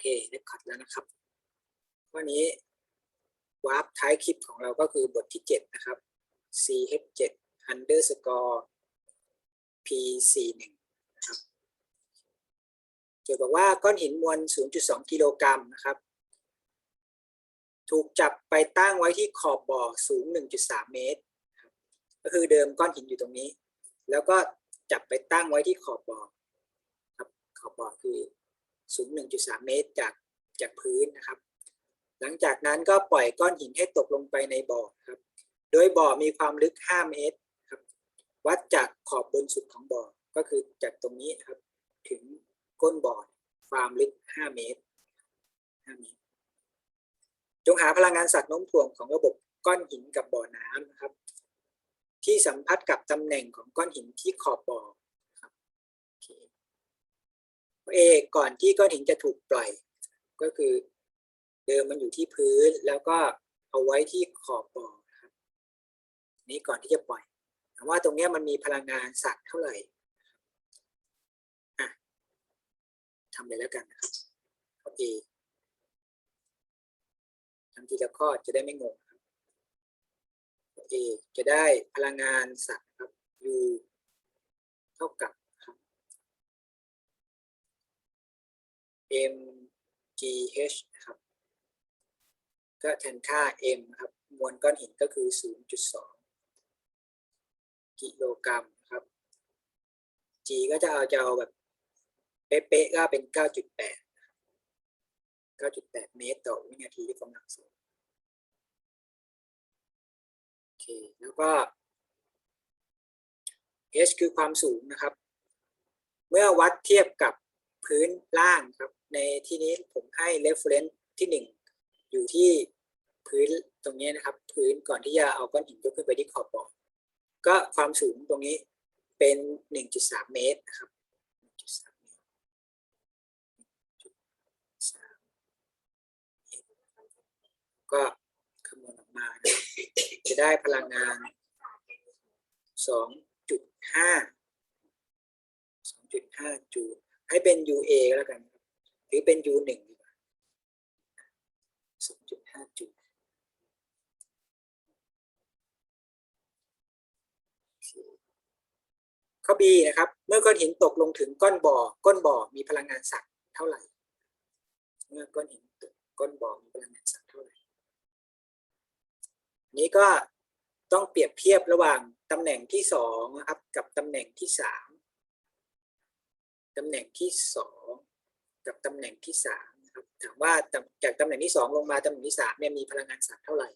เคเรคคอร์ดแล้วนะครับข้อนี้วาร์ปท้ายคลิปของเราก็คือบทที่ 7 นะครับ ch7 underscore p41 นะครับโจทย์บอกว่าก้อนหินมวล 0.2 กิโลกรัมนะครับ ถูกจับไปตั้งไว้ที่ขอบบ่อสูง 1.3 เมตร ก็คือเดิมก้อนหินอยู่ตรงนี้ แล้วก็จับไปตั้งไว้ที่ขอบบ่อครับขอบบ่อคือ สูง 1.3 เมตรจากจากพื้นนะครับ หลังจากนั้นก็ปล่อยก้อนหินให้ตกลงไปในบ่อครับ โดยบ่อมีความลึก 5 เมตรครับ วัดจากขอบบนสุดของบ่อ ก็คือจากตรงนี้ครับ ถึงก้นบ่อความลึก 5 เมตร5เมตร จงหาพลังงานสัตว์โน้มถ่วงของระบบก้อนหินกับบ่อน้ำนะครับ ที่สัมพัทธ์กับตำแหน่งของก้อนหินที่ขอบบ่อครับโอเค เอก่อนที่ก้อนหินจะถูกปล่อย ก็คือเดิมมันอยู่ที่พื้นแล้วก็เอาไว้ที่ขอบบ่อครับนี่ก่อนที่จะปล่อยถามว่าตรงนี้มันมีพลังงานสัตว์เท่าไหร่อะทำเลยแล้วกันนะครับข้อ A ทำทีละข้อจะได้ไม่งงครับ A จะได้พลังงานสัตว์ครับ U เท่ากับ M G H นะครับ ก็แทนค่า M ครับ มวลก้อนหินก็คือ 0.2 กิโลกรัมครับ G ก็จะเอาจะเอาแบบเป๊ะๆก็เป็น 9.8 9.8 เมตรต่อวินาทีที่กำลังสูงโอเค แล้วก็ h คือความสูงนะครับ เมื่อวัดเทียบกับพื้นล่างครับ ในที่นี้ผมให้ reference ที่หนึ่งอยู่ที่พื้นตรงนี้นะครับ พื้นก่อนที่จะเอาก้อนหินยกขึ้นไปที่ขอบบ่อก็ความสูงตรงนี้เป็น 1.3 เมตรนะครับ1.3เมตรก็คำนวณออกมา จะได้พลังงาน 2.5 2.5 จูลให้เป็น UA ก็แล้วกัน หรือเป็น U1 ดีกว่า2.5จูลข้อ B นะครับ เมื่อก้อนหินตกลงถึงก้อนบ่อ ก้นบ่อมีพลังงานสัตว์เท่าไหร่ เมื่อก้อนหินตกก้นบ่อมีพลังงานสัตว์เท่าไหร่ นี้ก็ต้องเปรียบเทียบระหว่างตำแหน่งที่สองนะครับ กับตำแหน่งที่สามตำแหน่งที่สอง กับตำแหน่งที่สามนะครับถามว่าจากตำแหน่งที่สองลงมาตำแหน่งที่สามเนี่ยมีพลังงานสัตว์เท่าไหร่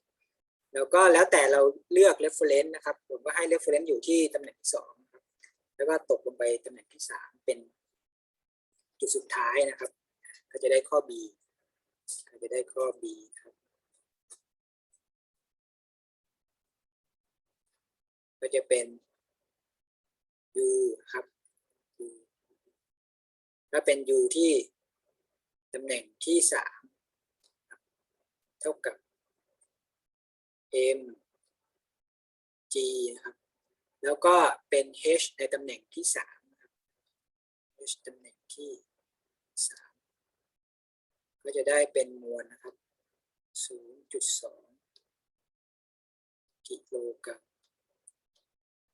แล้วก็แล้วแต่เราเลือก reference นะครับผมก็ให้ reference อยู่ที่ตำแหน่งที่สองนะครับแล้วก็ตกลงไปตำแหน่งที่สามเป็นจุดสุดท้ายนะครับ ก็จะได้ข้อ B ก็จะได้ข้อ B ครับ ก็จะเป็น u ครับ u ถ้าเป็น u ที่ ตำแหน่งที่สามเท่ากับ m g นะครับแล้วก็เป็น h ในตำแหน่งที่สามนะครับ h ตำแหน่งที่สามก็จะได้เป็นมวลนะครับ0.2กิโลกรัม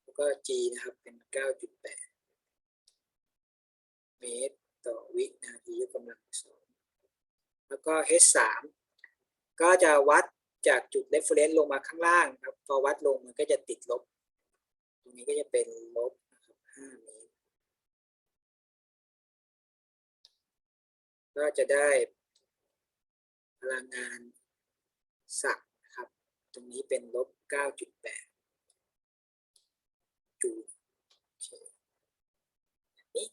แล้วก็ G นะครับเป็น9.8เมตรต่อวินาทียกกำลังสอง แล้วก็ H3 ก็จะวัดจากจุด reference ลงมาข้างล่างครับ พอวัดลงมันก็จะติดลบ ตรงนี้ก็จะเป็นลบนะครับ5เมตรก็จะได้พลังงานสักนะครับ ตรงนี้เป็นลบ 9.8 จูลโอเคแบบนี้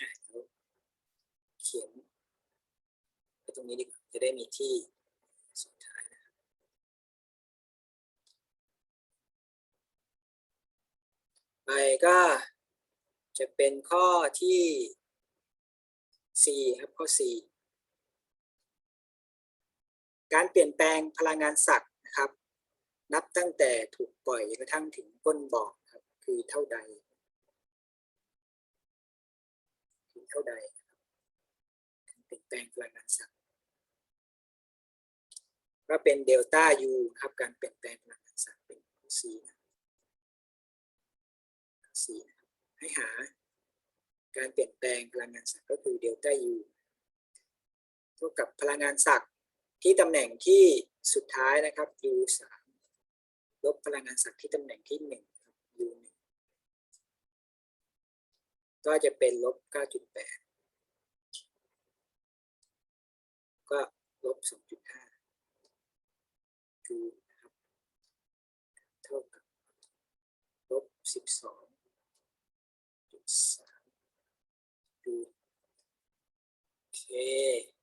อะเดี๋ยวเขียนไว้ต รงนี้ดีกว่าจะได้มีที่สุดท้ายนะครับไปก็จะเป็นข้อที่4ครับข้อ4การเปลี่ยนแปลงพลังงานสัตว์นะครับ นับตั้งแต่ถูกปล่อยกระทั่งถึงก้นบ่อครับคือเท่าใดคือเท่าใดนะครับลงพลังงานสัตว์ ก็เป็นเดลต้า U ครับการเปลี่ยนแปลงพลังงานสัตว์เป็น C นะ C นะครับให้หาการเปลี่ยนแปลงพลังงานสัตว์ก็คือเดลต้า U เท่ากับพลังงานสัตว์ที่ตำแหน่งที่สุดท้ายนะครับ U สามลบพลังงานสัตว์ที่ตำแหน่งที่หนึ่ง U หนึ่งก็จะเป็นลบเก้าจุดแปดก็ลบสองจุดห้า จูลนะครับเท่ากับลบสิบสองจุดสามจูลโอเค